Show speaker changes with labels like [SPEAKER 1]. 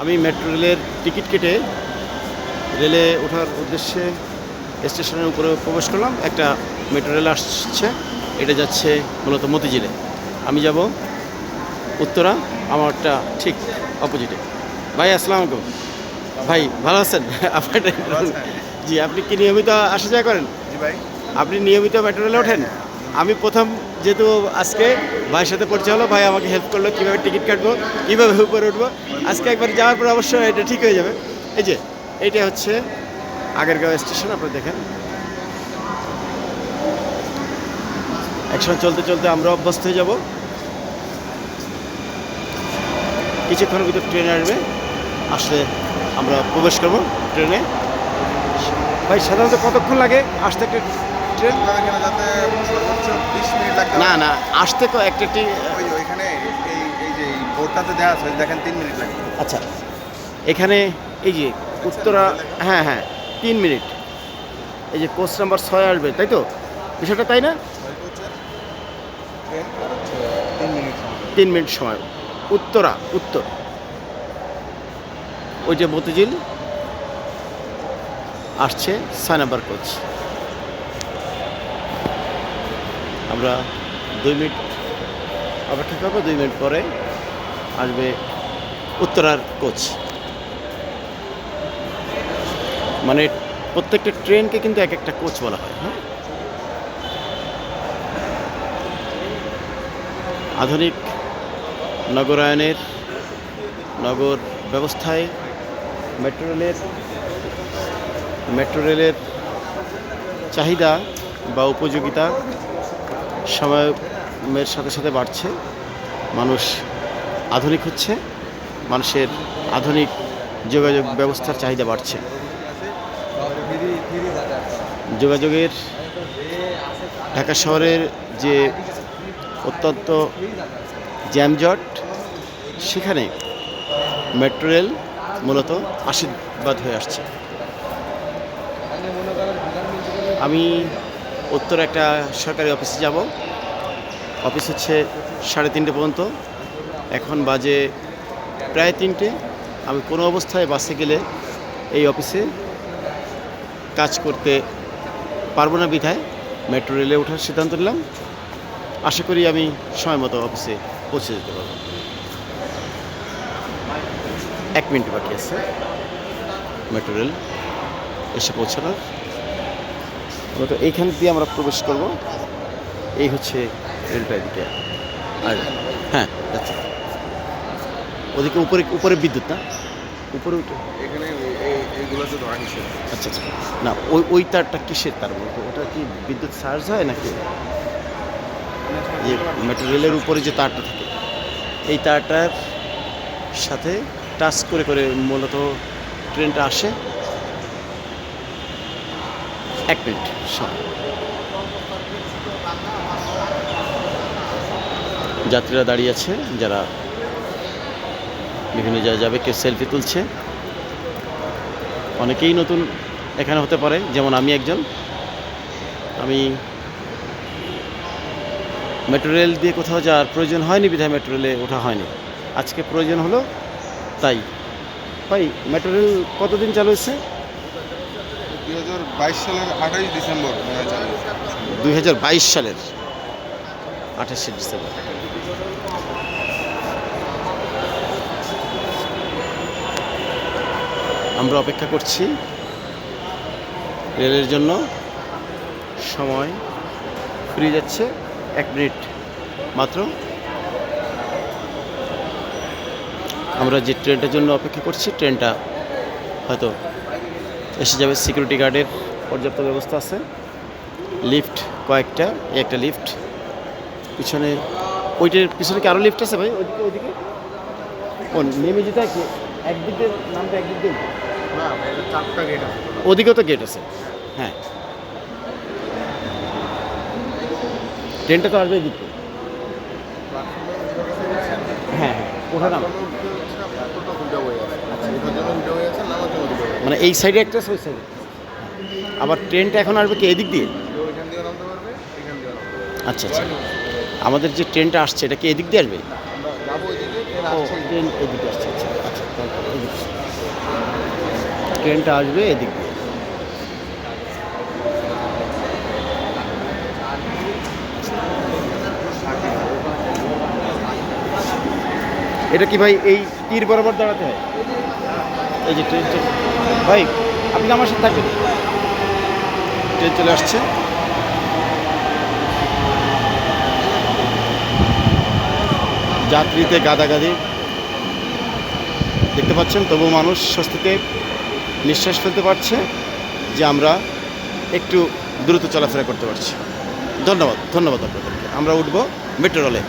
[SPEAKER 1] আমি মেট্রো রেলের টিকিট কেটে রেলে ওঠার উদ্দেশ্যে স্টেশনের উপরে প্রবেশ করলাম। একটা মেট্রো রেল আসছে এটা যাচ্ছে মূলত মতিঝিলে। আমি যাব উত্তরা আমারটা ঠিক অপোজিটে। ভাই আসসালামু আলাইকুম। ভাই ভালো আছেন? আপনার জি আপনি কি নিয়মিত আসা যাওয়া করেন?
[SPEAKER 2] জি ভাই।
[SPEAKER 1] আপনি নিয়মিত মেট্রো রেলে ওঠেন? আমি প্রথম যেহেতু আজকে ভাইয়ের সাথে পরিচয় হলো, ভাই আমাকে হেল্প করল, কীভাবে টিকিট কাটবো, কীভাবে উপরে উঠবো। আজকে একবার যাওয়ার পর অবশ্যই এটা ঠিক হয়ে যাবে। এই যে, এইটা হচ্ছে আগেরগাঁও স্টেশন আপনারা দেখেন। একসঙ্গে চলতে চলতে আমরা অভ্যস্ত হয়ে যাব। কিছুক্ষণের ভিতর ট্রেন আসবে। আসলে আমরা প্রবেশ করব ট্রেনে ভাই, সাধারণত কতক্ষণ লাগে আসতে একটা
[SPEAKER 2] এখানে মিনিট
[SPEAKER 1] না না আসতে তো একটা টি-
[SPEAKER 2] ওইখানে এই এই যে বোর্ডটাতে দেওয়া আছে দেখেন তিন মিনিট লাগবে।
[SPEAKER 1] আচ্ছা এখানে এই যে উত্তরা হ্যাঁ হ্যাঁ তিন মিনিট। এই যে কোচ নাম্বার ছয় আসবে তাই তো? বিষয়টা তাই না?
[SPEAKER 2] তিন মিনিট
[SPEAKER 1] তিন মিনিট সময়। উত্তরা উত্তর। ওই যে মতিঝিল। আসছে ছয় নাম্বার কোচ। আমরা দুই মিনিট অপেক্ষা করব, দুই মিনিট পরে আসবে উত্তরার কোচ। মানে প্রত্যেকটা ট্রেনকে কিন্তু এক একটা কোচ বলা হয় হ্যাঁ? আধুনিক নগরায়নের নগর ব্যবস্থায় মেট্রো রেলের মেট্রো রেলের চাহিদা বা উপযোগিতা সময়ের সাথে সাথে বাড়ছে। মানুষ আধুনিক হচ্ছে, মানুষের আধুনিক যোগাযোগ ব্যবস্থার চাহিদা বাড়ছে। যোগাযোগের ঢাকা শহরের যে অত্যন্ত জ্যামজট, সেখানে মেট্রো রেল মূলত আশীর্বাদ হয়ে আসছে। আমি উত্তর একটা সরকারি অফিসে যাব। অফিস হচ্ছে সাড়ে তিনটে পর্যন্ত। এখন বাজে প্রায় তিনটে। আমি কোনো অবস্থায় বাসে গেলে এই অফিসে কাজ করতে পারব না বিধায় মেট্রো রেলে ওঠার সিদ্ধান্ত নিলাম। আশা করি আমি সময় মতো অফিসে পৌঁছে যেতে পারব। এক মিনিট বাকি আছে। মেট্রো রেল এসে পৌঁছানোর। তো এইখান দিয়ে আমরা প্রবেশ করব। এই হচ্ছে রেলটা এদিকে আর হ্যাঁ আচ্ছা ওদিকে উপরে উপরে বিদ্যুৎ না? উপরে উঠে।
[SPEAKER 2] এখানে এই এইগুলোতে ধরা নিষেধ।
[SPEAKER 1] আচ্ছা আচ্ছা। না ওই ওই তারটা কিসের তার বলব ওটা কি বিদ্যুৎ চার্জ হয় নাকি? যে মেট্রো রেলের উপরে যে তারটা থাকে। এই তারটার সাথে টাচ করে করে মূলত ট্রেনটা আসে। এক মিনিট। যাত্রীরা দাঁড়িয়ে আছে, যারা বিভিন্ন জায়গায় যাবে, কেউ সেলফি তুলছে। অনেকেই নতুন এখানে হতে পারে, যেমন আমি একজন। আমি মেট্রো রেল দিয়ে কোথাও যাওয়ার প্রয়োজন হয়নি, বিধায় মেট্রো রেলে ওঠা হয়নি। আজকে প্রয়োজন হলো তাই। ভাই মেট্রো রেল কতদিন চালু
[SPEAKER 2] বাইশ সালের ডিসেম্বর মনে হয়েছে।
[SPEAKER 1] দুই হাজার বাইশ সালের আঠাশে ডিসেম্বর। আমরা অপেক্ষা করছি রেলের জন্য। সময় ফুরিয়ে যাচ্ছে এক মিনিট মাত্র। আমরা যে ট্রেনটার জন্য অপেক্ষা করছি, ট্রেনটা হয়তো এসে যাবে সিকিউরিটি গার্ডের পর্যাপ্ত ব্যবস্থা আছে। লিফট কয়েকটা এই একটা লিফট পিছনে ওইটার পিছনে কি আরও লিফট আছে ভাই? ওইদিকে ওইদিকে? ও নেমে যেতে কি? একদিক নামতে একদিক ওদিকেও তো গেট আছে। হ্যাঁ। ট্রেনটা তো আসবে এদিক। হ্যাঁ হ্যাঁ। ওঠা নাম মানে এই সাইডে একটা ওই সাইডে আবার ট্রেনটা এখন আসবে কি এদিক দিয়ে? আচ্ছা আচ্ছা। আমাদের যে ট্রেনটা আসছে, এটা কি এদিক দিয়ে আসবে? আসছে আচ্ছা আচ্ছা ট্রেনটা আসবে এদিক দিয়ে। এটা কি ভাই, এই তীর বরাবর দাঁড়াতে হয়? এই যে ট্রেন চলে- ভাই, আপনি আমার সাথে থাকবেন। ট্রেন চলে আসছে? যাত্রীতে গাদাগাদি। দেখতে পাচ্ছেন, তবু মানুষ স্বস্তিতে নিঃশ্বাস ফেলতে পারছে যে আমরা একটু দ্রুত চলাফেরা করতে পারছি। ধন্যবাদ ধন্যবাদ আপনাদেরকে। আমরা উঠবো মেট্রো রেলে।